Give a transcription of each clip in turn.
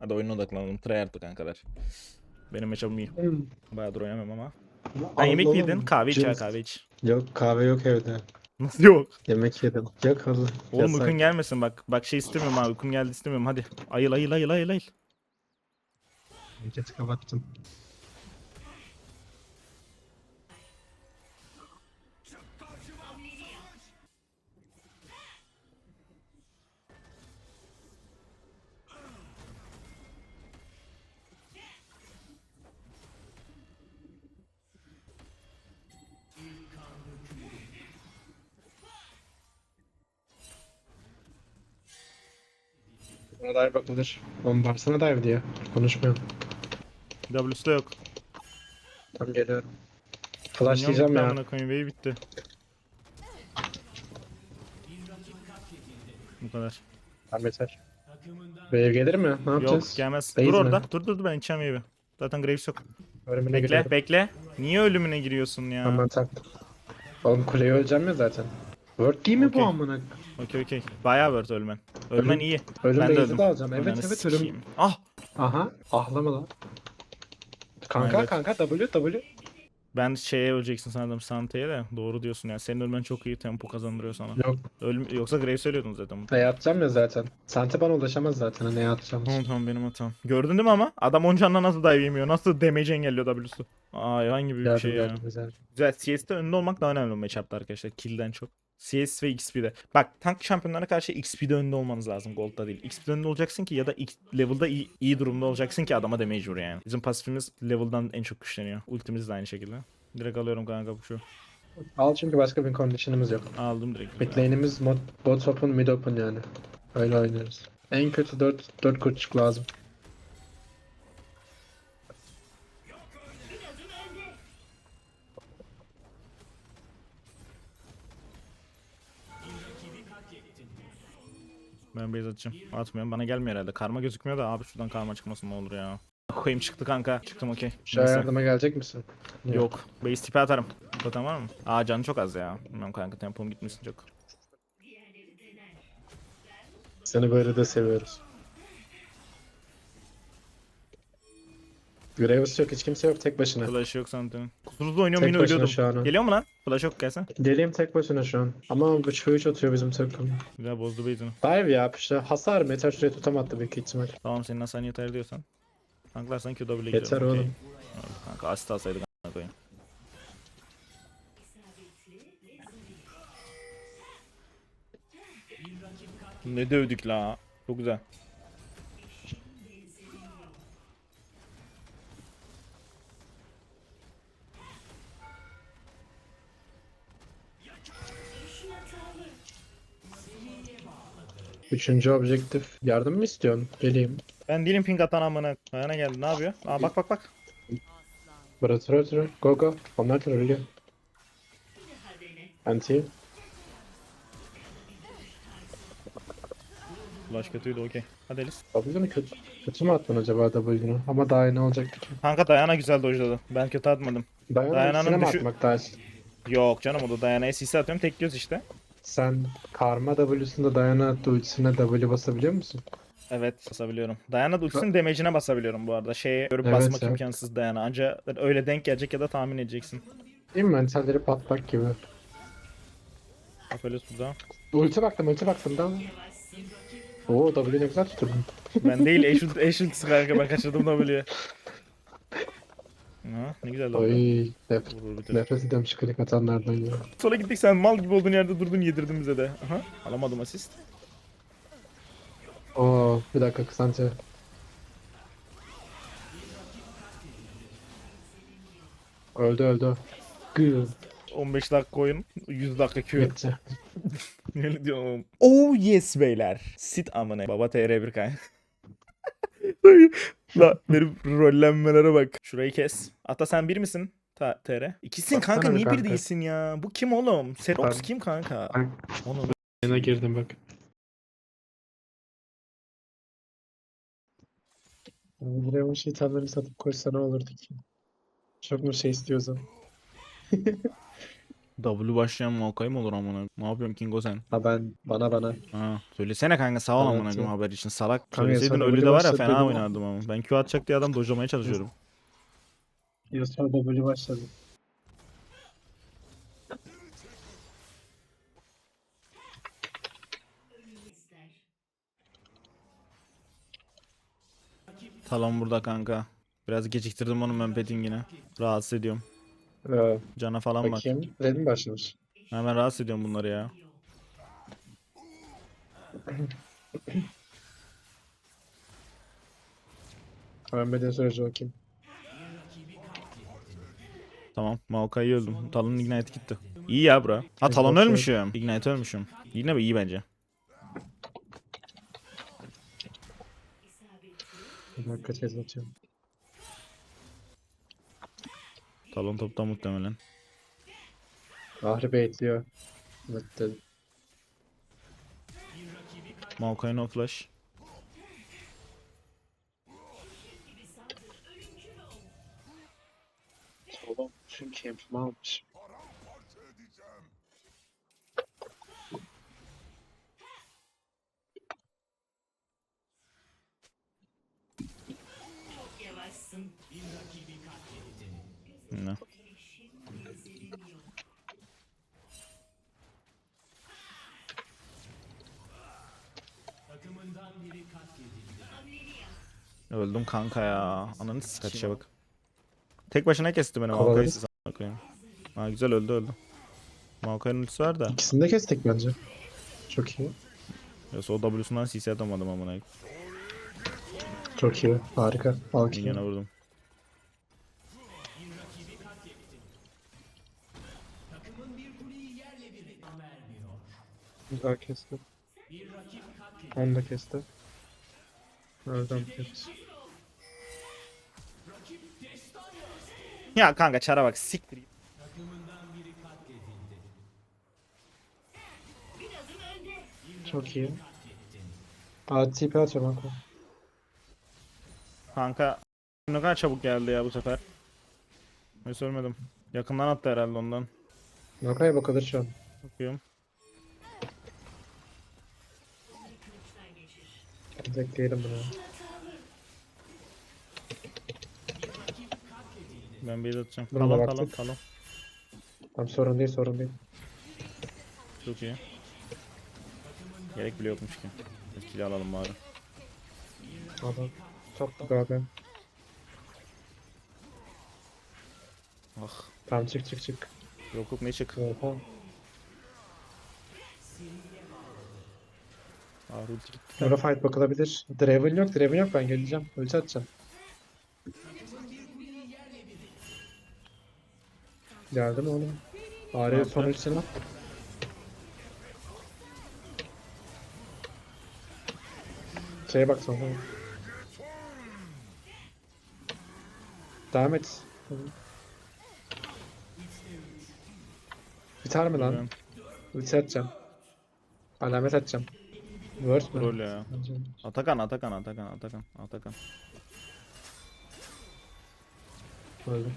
Hadi oyuna odaklanalım. Tryhard'lık kankalar. Benim matchup'ım iyi. Bayağıdır oynamıyorum ama. Sen yemek mi yedin? Kahve iç ya Cins. kahve iç. Yok kahve yok evde. Nasıl yok? Yemek yedim. Yok Allah. Oğlum Yasak. uykun gelmesin bak. Bak şey istemiyorum abi. Uykum geldi istemiyorum. Hadi. Ayıl ayıl ayıl ayıl ayıl. Chat'i kapattım. Buna dive bakılır. Oğlum baksana dive diye. Konuşmuyorum. W'su da yok. Tam geliyorum. Flashlayacağım bitti ya. amına koyayım. Wave bitti. Bu kadar. Tamam yeter. Wave gelir mi? Ne yapacağız? Yok gelmez. Base dur mi? orada. Dur dur dur ben içeceğim wave'i. Zaten Graves yok. Ölümüne Bekle girelim. bekle. Niye ölümüne giriyorsun ya? Tamam ben taktım. Oğlum kuleye öleceğim ya zaten. Word değil mi Okey. bu amına? Okey okey. Bayağı word ölmen. Ölmen Ölüm- iyi. Ölüm Ben de öldüm. de alacağım. Evet Ananı evet ölüm. sikeyim. Ah! Aha. Ahlama lan. Kanka Evet. kanka W W. Ben şeye öleceksin sanırım Sante'ye de. Doğru diyorsun ya. Senin ölmen çok iyi tempo kazandırıyor sana. Yok. Ölüm, yoksa Graves ölüyordun zaten. Ne atacağım ya zaten. Sante bana ulaşamaz zaten. Ne atacağım? Tamam tamam benim hatam. Gördün değil mi ama? Adam 10 canla nasıl dive yemiyor? Nasıl damage engelliyor W'su? Ay hangi büyük bir Geldim şey ya. geldim güzel. Güzel. CS'de önde olmak daha önemli bu matchup'ta arkadaşlar. Kill'den çok. CS ve XP'de. Bak tank şampiyonlara karşı XP'de önde olmanız lazım. Gold'da değil. XP'de önde olacaksın ki ya da X level'da iyi, iyi durumda olacaksın ki adama damage vur yani. Bizim pasifimiz level'dan en çok güçleniyor. Ultimiz de aynı şekilde. Direkt alıyorum kanka bu şu. Al çünkü başka bir condition'ımız yok. Aldım direkt. Mid lane'imiz bot open mid open yani. Öyle oynuyoruz. En kötü 4 4 kurtçuk lazım. Ben base atacağım. Atmıyorum. Bana gelmiyor herhalde. Karma gözükmüyor da abi şuradan karma çıkmasın ne olur ya. Koyayım çıktı kanka. Çıktım okey. Şu Neyse. yardıma gelecek misin? Yok. Base tipi atarım. Zaten var mı? Aa canı çok az ya. Bilmem kanka tempom gitmesin çok. Seni böyle de seviyoruz. Graves yok hiç kimse yok tek başına. Flash yok sanırım. Kusursuz oynuyorum Tek yine başına ölüyordum. şu an. Geliyor mu lan? Flash yok gelsen. Deliyim tek başına şu an. Ama bu çığ atıyor bizim takım. Güzel bozdu base'ini. Dive ya işte hasar metal şuraya tutamadı büyük ihtimal. Tamam senin hasarını yeter diyorsan. Tanklar sanki W gidiyor. Yeter okey. oğlum. Kanka asist alsaydık a**ına koyayım. Ne dövdük la. Çok güzel. Üçüncü objektif. Yardım mı istiyorsun? Geleyim. Ben değilim ping atan amına. Ayağına geldi. Ne yapıyor? Aa bak bak bak. Burası burası. Go go. Onlar trollüyor. Anti. Flash kötüydü okey. Hadi Elis. W'nu kötü. Kötü mü attın acaba W'nu? Ama daha iyi ne olacaktı ki? Kanka Dayana güzel dojladı. Ben kötü atmadım. Dayana'nın mi düşü- atmak daha Yok canım o da Dayana'ya CC atıyorum tek göz işte. Sen Karma W'sunda attı ultisine W basabiliyor musun? Evet basabiliyorum. Dayana da ultisinin damage'ine basabiliyorum bu arada. Şeye görüp Evet, basmak evet. imkansız Dayana. Anca öyle denk gelecek ya da tahmin edeceksin. Değil mi? Mentalleri patlak gibi. Bak öyle burada. Ulti baktım, ulti baktım da. Oo W ne güzel tuturdun. Ben değil eş ultisi kanka ben kaçırdım W'ye. Ha, ne güzel oldu. Oy, nef ediyorum şu klik atanlardan ya. Sonra gittik sen mal gibi olduğun yerde durdun yedirdin bize de. Aha, alamadım asist. Oo, bir dakika kısanca. Öldü öldü. Gıl. 15 dakika oyun, 100 dakika Q. Bitti. Öyle diyorum. Oh yes beyler. Sit amına. Baba TR1 kay. La benim rollenmelere bak. Şurayı kes. Ata sen bir misin? Ta TR. İkisin Baksana kanka bir niye bir kanka. değilsin ya? Bu kim oğlum? Serox kim kanka? Ben Onu yayına girdim bak. Buraya şeytanları satıp koysa ne olurdu ki? Çok mu şey istiyorsan? W başlayan Maokai mı olur amına? Ne yapıyorsun Kingo sen? Ha ben bana bana. Ha, söylesene kanka sağ ol Evet, amına koyayım ya. haber için. Salak. Kanka, Söyleseydin sana öyle de var ya fena dedim. oynardım ama. Ben Q atacak diye adam dojlamaya çalışıyorum. Yasuo W başladı. Talon burada kanka. Biraz geciktirdim onun ben pettingini. Rahatsız ediyorum. Ee, Cana falan bak. bakayım. Red mi başlamış? Hemen rahatsız ediyorum bunları ya. Ölmediğin sürece bakayım. Tamam. Maokai'yi öldüm. Talon'un ignite gitti. İyi ya bro. Ha Talon bakıyorum. ölmüşüm. Ignite ölmüşüm. Yine iyi bence. Bir dakika tez atıyorum. Talon topta muhtemelen. Ahri. Evet dedim. Maokai no flash. Oğlum çünkü camp'imi almış. Ne? Öldüm kanka ya. Ananı sikeyim. bak. Tek başına kesti beni Maokai'yi Kovalarız. siz amına koyayım. Ha güzel öldü öldü. Maokai'nin ultisi var da. İkisini de kestik bence. Çok iyi. Yoksa o W'sundan CC atamadım amına. Çok iyi. Harika. Al. Minyona vurdum. Güzel kesti. Onu da kesti. Nereden kesti? Ya kanka çara bak siktir. Çok iyi. Aa TP atacağım kanka. Kanka ne kadar çabuk geldi ya bu sefer. Ben söylemedim. Yakından attı herhalde ondan. Nakaya bakılır şu an. Bakıyorum. Bekleyelim bunu. Ben bir atacağım. Buna da Talon baktık. talon talon. Tamam sorun değil sorun değil. Çok iyi. Gerek bile yokmuş ki. Etkili alalım bari. Adam. Çok güzel abi. Ah. Tamam çık çık çık. Yok yok ne çık. Oha. Ah ulti gitti. Sonra fight bakılabilir. Draven yok Draven yok ben geleceğim. Ulti atacağım. Geldim oğlum. Ağrı'ya son ultisini at. Şeye bak sonra. Devam et. Biter mi lan? Ulti atacağım. Alamet atacağım. Word? Rol ya. Atakan Atakan Atakan Atakan Atakan. Öldüm.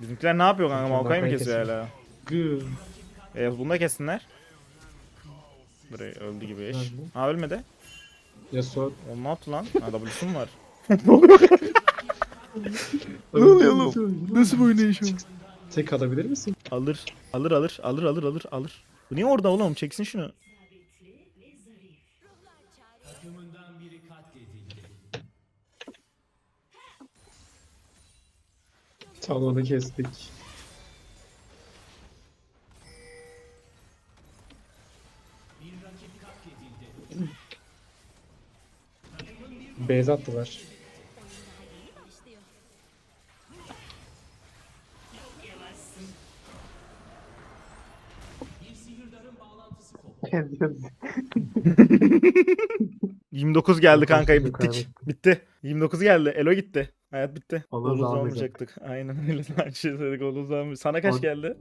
Bizimkiler ne yapıyor kanka? Maokai mı kesiyor hala? Gül. E bunu da kessinler. Burayı öldü gibi eş. Ha ölmedi. Yasuo. O ne yaptı lan? Ha W'su mu var? Ne oluyor oğlum? Nasıl bu oynayış o? Tek alabilir misin? Alır. Alır alır alır alır alır alır. Bu niye orada oğlum? Çeksin şunu. Talonu kestik. Beyz attılar. Kendi 29 geldi kanka Yok, bittik. Bitti. 29 geldi. Elo gitti. Hayat bitti. Olur, uzanmayacaktık. Aynen öyle. Şey söyledik. Uzanmayacak. Sana kaç On- geldi?